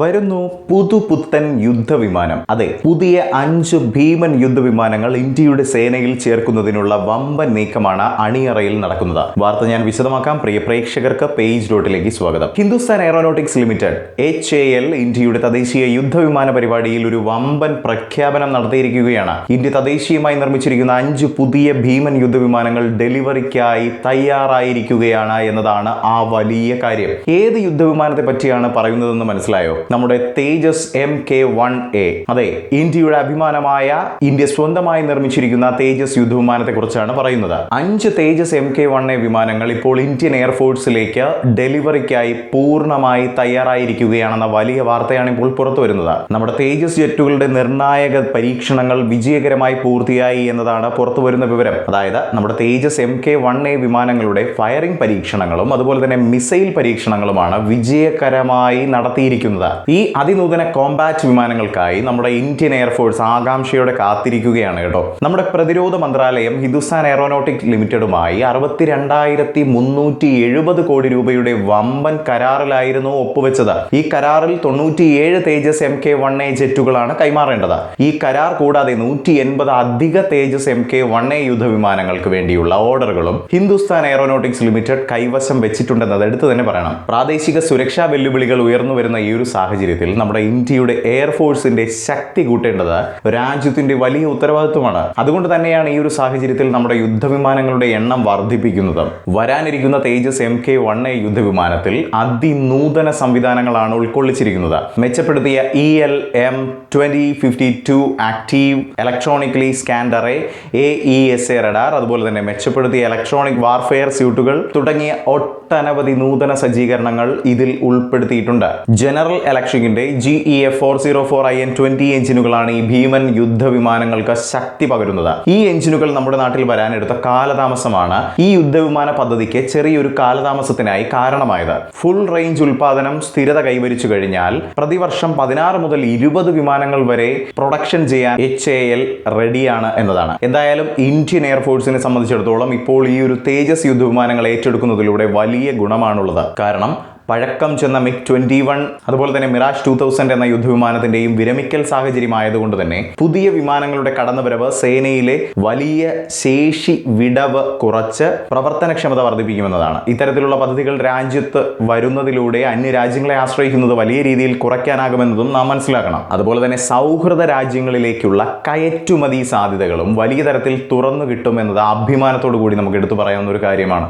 വരുന്നു പുതുപുത്തൻ യുദ്ധവിമാനം. അതെ പുതിയ അഞ്ച് ഭീമൻ യുദ്ധവിമാനങ്ങൾ ഇന്ത്യയുടെ സേനയിൽ ചേർക്കുന്നതിനുള്ള വമ്പൻ നീക്കമാണ് അണിയറയിൽ നടക്കുന്നത്. വാർത്ത ഞാൻ വിശദമാക്കാം. പ്രിയ പ്രേക്ഷകർക്ക് പേജ് ഡോട്ടിലേക്ക് സ്വാഗതം. Hindustan Aeronautics Limited H A L ഇന്ത്യയുടെ തദ്ദേശീയ യുദ്ധവിമാന പരിപാടിയിൽ ഒരു വമ്പൻ പ്രഖ്യാപനം നടത്തിയിരിക്കുകയാണ്. ഇന്ത്യ തദ്ദേശീയമായി നിർമ്മിച്ചിരിക്കുന്ന അഞ്ച് പുതിയ ഭീമൻ യുദ്ധവിമാനങ്ങൾ ഡെലിവറിക്കായി തയ്യാറായിരിക്കുകയാണ് എന്നതാണ് ആ വലിയ കാര്യം. ഏത് യുദ്ധവിമാനത്തെ പറ്റിയാണ് പറയുന്നതെന്ന് മനസ്സിലായോ? നമ്മുടെ Tejas M K one A. അതെ ഇന്ത്യയുടെ അഭിമാനമായ ഇന്ത്യ സ്വന്തമായി നിർമ്മിച്ചിരിക്കുന്ന തേജസ് യുദ്ധവിമാനത്തെ കുറിച്ചാണ് പറയുന്നത്. അഞ്ച് Tejas M K one A വിമാനങ്ങൾ ഇപ്പോൾ ഇന്ത്യൻ എയർഫോഴ്സിലേക്ക് ഡെലിവറിക്കായി പൂർണമായി തയ്യാറായിരിക്കുകയാണെന്ന വലിയ വാർത്തയാണ് ഇപ്പോൾ പുറത്തു വരുന്നത്. നമ്മുടെ തേജസ് ജെറ്റുകളുടെ നിർണായക പരീക്ഷണങ്ങൾ വിജയകരമായി പൂർത്തിയായി എന്നതാണ് പുറത്തു വരുന്ന വിവരം. അതായത് നമ്മുടെ Tejas M K one A വിമാനങ്ങളുടെ ഫയറിംഗ് പരീക്ഷണങ്ങളും അതുപോലെ തന്നെ മിസൈൽ പരീക്ഷണങ്ങളുമാണ് വിജയകരമായി നടത്തിയിരിക്കുന്നത്. ഈ അതിനൂതന കോമ്പാറ്റ് വിമാനങ്ങൾക്കായി നമ്മുടെ ഇന്ത്യൻ എയർഫോഴ്സ് ആകാംക്ഷയോടെ കാത്തിരിക്കുകയാണ് കേട്ടോ. നമ്മുടെ പ്രതിരോധ മന്ത്രാലയം ഹിന്ദുസ്ഥാൻ എയറോനോട്ടിക് ലിമിറ്റഡുമായി അറുപത്തിരണ്ടായിരത്തി മുന്നൂറ്റി എഴുപത് കോടി രൂപയുടെ വമ്പൻ കരാറിലായിരുന്നു ഒപ്പുവെച്ചത്. ഈ കരാറിൽ തൊണ്ണൂറ്റിയേഴ് Tejas M K one A ജെറ്റുകളാണ് കൈമാറേണ്ടത്. ഈ കരാർ കൂടാതെ നൂറ്റി എൺപത് അധിക Tejas M K one A യുദ്ധവിമാനങ്ങൾക്ക് വേണ്ടിയുള്ള ഓർഡറുകളും ഹിന്ദുസ്ഥാൻ എയറോനോട്ടിക്സ് ലിമിറ്റഡ് കൈവശം വെച്ചിട്ടുണ്ടെന്നത് എടുത്തു തന്നെ പറയണം. പ്രാദേശിക സുരക്ഷാ വെല്ലുവിളികൾ ഉയർന്നു വരുന്ന ഈ ഒരു സാഹചര്യത്തിൽ നമ്മുടെ ഇന്ത്യയുടെ എയർഫോഴ്സിന്റെ ശക്തി കൂട്ടേണ്ടത് രാജ്യത്തിന്റെ വലിയ ഉത്തരവാദിത്വമാണ്. അതുകൊണ്ട് തന്നെയാണ് ഈ ഒരു സാഹചര്യത്തിൽ നമ്മുടെ യുദ്ധവിമാനങ്ങളുടെ എണ്ണം വർദ്ധിപ്പിക്കുന്നത്. വരാനിരിക്കുന്ന Tejas M K one A യുദ്ധവിമാനത്തിൽ അതിനൂതന സംവിധാനങ്ങളാണ് ഉൾക്കൊള്ളിച്ചിരിക്കുന്നത്. മെച്ചപ്പെടുത്തിയ E L M twenty fifty two active electronically scanned array A E S A radar അതുപോലെ തന്നെ മെച്ചപ്പെടുത്തിയ ഇലക്ട്രോണിക് വാർഫെയർ സ്യൂട്ടുകൾ തുടങ്ങിയ ഒട്ടനവധി നൂതന സജ്ജീകരണങ്ങൾ ഇതിൽ ഉൾപ്പെടുത്തിയിട്ടുണ്ട്. General ഇലക്ട്രിക്കിന്റെ G E F four zero four I N twenty എഞ്ചിനുകളാണ് ഈ ഭീമൻ യുദ്ധവിമാനങ്ങൾക്ക് ശക്തി പകരുന്നത്. ഈ എഞ്ചിനുകൾ നമ്മുടെ നാട്ടിൽ വരാനെടുത്ത കാലതാമസമാണ് ഈ യുദ്ധവിമാന പദ്ധതിക്ക് ചെറിയൊരു കാലതാമസത്തിനായി കാരണമായത്. ഫുൾ റേഞ്ച് ഉൽപാദനം സ്ഥിരത കൈവരിച്ചു കഴിഞ്ഞാൽ പ്രതിവർഷം പതിനാറ് മുതൽ ഇരുപത് വിമാനങ്ങൾ വരെ പ്രൊഡക്ഷൻ ചെയ്യാൻ എച്ച് എ എൽ റെഡിയാണ് എന്നതാണ്. എന്തായാലും ഇന്ത്യൻ എയർഫോഴ്സിനെ സംബന്ധിച്ചിടത്തോളം ഇപ്പോൾ ഈ ഒരു തേജസ് യുദ്ധവിമാനങ്ങൾ ഏറ്റെടുക്കുന്നതിലൂടെ വലിയ ഗുണമാണുള്ളത്. കാരണം പഴക്കം ചെന്ന മിഗ് ട്വന്റി വൺ അതുപോലെ തന്നെ മിറാഷ് ടൂ തൗസൻഡ് എന്ന യുദ്ധവിമാനത്തിന്റെയും വിരമിക്കൽ സാഹചര്യമായതുകൊണ്ട് തന്നെ പുതിയ വിമാനങ്ങളുടെ കടന്നുവരവ് സേനയിലെ വലിയ ശേഷി വിടവ് കുറച്ച് പ്രവർത്തനക്ഷമത വർദ്ധിപ്പിക്കുമെന്നതാണ്. ഇത്തരത്തിലുള്ള പദ്ധതികൾ രാജ്യത്ത് വരുന്നതിലൂടെ അന്യ രാജ്യങ്ങളെ ആശ്രയിക്കുന്നത് വലിയ രീതിയിൽ കുറയ്ക്കാനാകുമെന്നതും നാം മനസ്സിലാക്കണം. അതുപോലെ തന്നെ സൗഹൃദ രാജ്യങ്ങളിലേക്കുള്ള കയറ്റുമതി സാധ്യതകളും വലിയ തരത്തിൽ തുറന്നു കിട്ടുമെന്നത് അഭിമാനത്തോടു കൂടി നമുക്ക് എടുത്തു പറയാവുന്ന ഒരു കാര്യമാണ്.